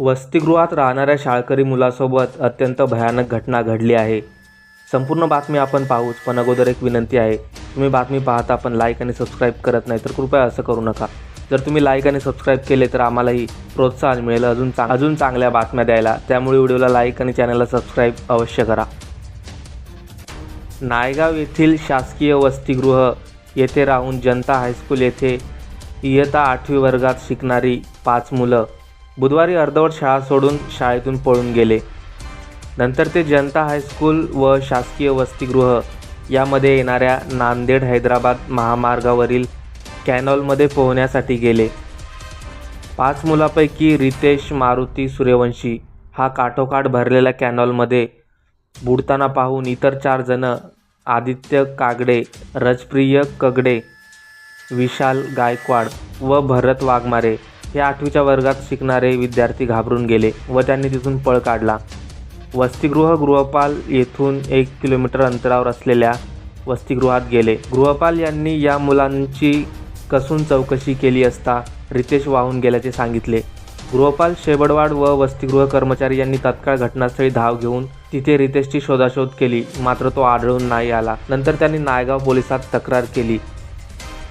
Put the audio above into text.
वसतिगृहात राहणाऱ्या शाळकरी मुलासोबत अत्यंत भयानक घटना घडली आहे. संपूर्ण बातमी आपण पाहूच. पण अगोदर एक विनंती आहे. तुम्ही बातमी पाहता पण लाईक आणि सबस्क्राईब करत नाही तर कृपया असं करू नका. जर तुम्ही लाईक आणि सबस्क्राईब केले तर आम्हालाही प्रोत्साहन मिळेल. अजून चांग अजून चांगल्या बातम्या द्यायला. त्यामुळे व्हिडिओला लाईक आणि चॅनलला सबस्क्राईब अवश्य करा. नायगाव येथील शासकीय वसतिगृह येथे राहून जनता हायस्कूल येथे इयत्ता आठवी वर्गात शिकणारी पाच मुलं बुधवारी अर्धवट शाळा सोडून शाळेतून पळून गेले. नंतर ते जनता हायस्कूल व शासकीय वसतिगृह यामध्ये येणाऱ्या नांदेड हैदराबाद महामार्गावरील कॅनॉलमध्ये पोहण्यासाठी गेले. पाच मुलापैकी रितेश मारुती सूर्यवंशी हा काठोकाठ भरलेल्या कॅनॉलमध्ये बुडताना पाहून इतर चार जण आदित्य कागडे रजप्रिय कगडे विशाल गायकवाड व भरत वाघमारे हे आठवीच्या वर्गात शिकणारे विद्यार्थी घाबरून गेले व त्यांनी तिथून पळ काढला. वसतिगृह गृहपाल येथून एक किलोमीटर अंतरावर असलेल्या वसतिगृहात गेले. गृहपाल यांनी या मुलांची कसून चौकशी केली असता रितेश वाहून गेल्याचे सांगितले. गृहपाल शेबडवाड व वसतिगृह कर्मचारी यांनी तत्काळ घटनास्थळी धाव घेऊन तिथे रितेशची शोधाशोध केली. मात्र तो आढळून नाही आला. नंतर त्यांनी नायगाव पोलिसात तक्रार केली.